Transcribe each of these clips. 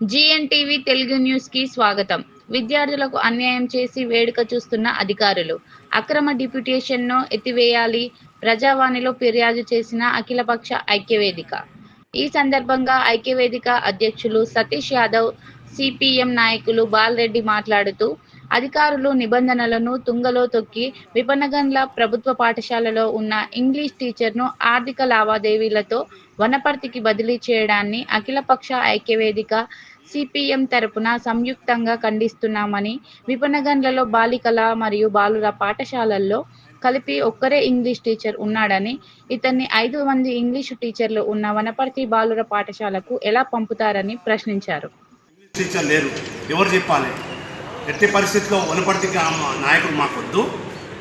జిఎన్టీవీ తెలుగు న్యూస్కి స్వాగతం. విద్యార్థులకు అన్యాయం చేసి వేడుక చూస్తున్న అధికారులు. అక్రమ డిప్యూటేషన్ను ఎత్తివేయాలి ప్రజావాణిలో ఫిర్యాదు చేసిన అఖిలపక్ష ఐక్యవేదిక. ఈ సందర్భంగా ఐక్యవేదిక అధ్యక్షులు సతీష్ యాదవ్ సిపిఎం నాయకులు బాలరెడ్డి మాట్లాడుతూ అధికారులు నిబంధనలను తుంగలో తొక్కి విపనగండ్ల ప్రభుత్వ పాఠశాలలో ఉన్న ఇంగ్లీష్ టీచర్ను ఆర్థిక లావాదేవీలతో వనపర్తికి బదిలీ చేయడాన్ని అఖిలపక్ష ఐక్యవేదిక సిపిఎం తరపున సంయుక్తంగా ఖండిస్తున్నామని విపనగండ్లలో బాలికల మరియు బాలుర పాఠశాలల్లో కలిపి ఒక్కరే ఇంగ్లీష్ టీచర్ ఉన్నాడని ఇతన్ని ఐదు మంది ఇంగ్లీషు టీచర్లు ఉన్న వనపర్తి బాలుర పాఠశాలకు ఎలా పంపుతారని ప్రశ్నించారు. టీచర్ లేరు. ఎవరు చెప్పాలి? ఎట్టి పరిస్థితిలో వనపడితే నాయకుడు మాకొద్దు.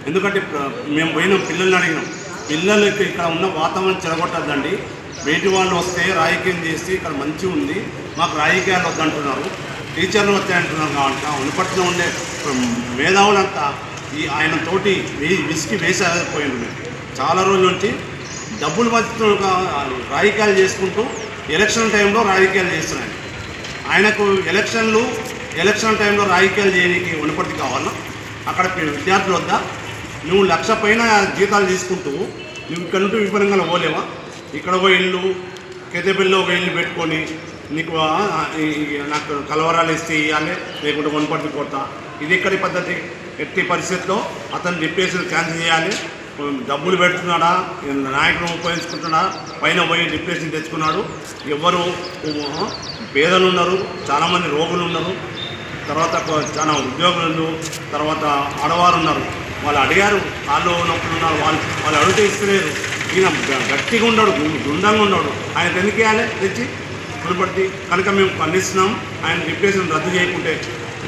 ఎందుకంటే మేము పోయినాం పిల్లల్ని అడిగినాం. పిల్లలకి ఇక్కడ ఉన్న వాతావరణం చెడగొట్టద్దండి. వేటి వాళ్ళు వస్తే రాజకీయం చేసి ఇక్కడ మంచిగా ఉంది. మాకు రాజకీయాలు వద్దంటున్నారు. టీచర్లు వస్తాయంటున్నారు కాబట్టి వనపట్టిలో ఉండే మేధావులంతా ఈ ఆయన తోటి విసికి వేసేపోయింది మేము. చాలా రోజుల నుంచి డబ్బులు మధ్యతో రాజకీయాలు చేసుకుంటూ ఎలక్షన్ టైంలో రాజకీయాలు చేస్తున్నాయి. ఆయనకు ఎలక్షన్లు ఎలక్షన్ టైంలో రాజకీయాలు చేయడానికి వనపర్తి కావాలా? అక్కడ విద్యార్థుల విద్యార్థులు వద్ద? నువ్వు లక్ష పైన జీతాలు తీసుకుంటూ నువ్వు ఇక్కడ నుండి విపరీతంగా పోలేవా? ఇక్కడ ఒక ఇల్లు కెతెపల్లిలో ఒక ఇల్లు పెట్టుకొని నీకు నాకు కలవరాలు ఇస్తే ఇవ్వాలి లేకుంటే వనపర్తి కొడతా ఇది ఎక్కడి పద్ధతి? ఎట్టి పరిస్థితిలో అతను చెప్పేసి క్యాన్సిల్ చేయాలి డబ్బులు పెడుతున్నాడా? నాయకుడు ఉపయోగించుకుంటున్నాడా? పైన పోయి డిప్రెషన్ తెచ్చుకున్నాడు. ఎవ్వరు పేదలు ఉన్నారు చాలామంది రోగులు ఉన్నారు తర్వాత చాలా ఉద్యోగులు ఉన్నారు తర్వాత ఆడవారు ఉన్నారు వాళ్ళు అడిగారు వాళ్ళు ఉన్నప్పుడు ఉన్నారు. వాళ్ళు వాళ్ళు అడిగితే ఇస్తలేరు ఈయన గట్టిగా ఉన్నాడు గు- గుండంగా ఉన్నాడు ఆయన ఎందుకు ఇవ్వాలి తెచ్చి కొనపడితే కనుక మేము ఖండిస్తున్నాం ఆయన డిప్రెషన్ రద్దు చేయకుంటే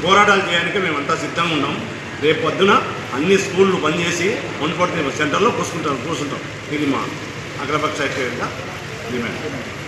పోరాటాలు చేయడానికి మేము సిద్ధంగా ఉన్నాం. రేపు పొద్దున అన్ని స్కూళ్ళు బంద్ చేసి మున్పడి సెంటర్లో కూర్చుంటాం కూర్చుంటాం. ఇది మా అగ్రపక్ష డిమాండ్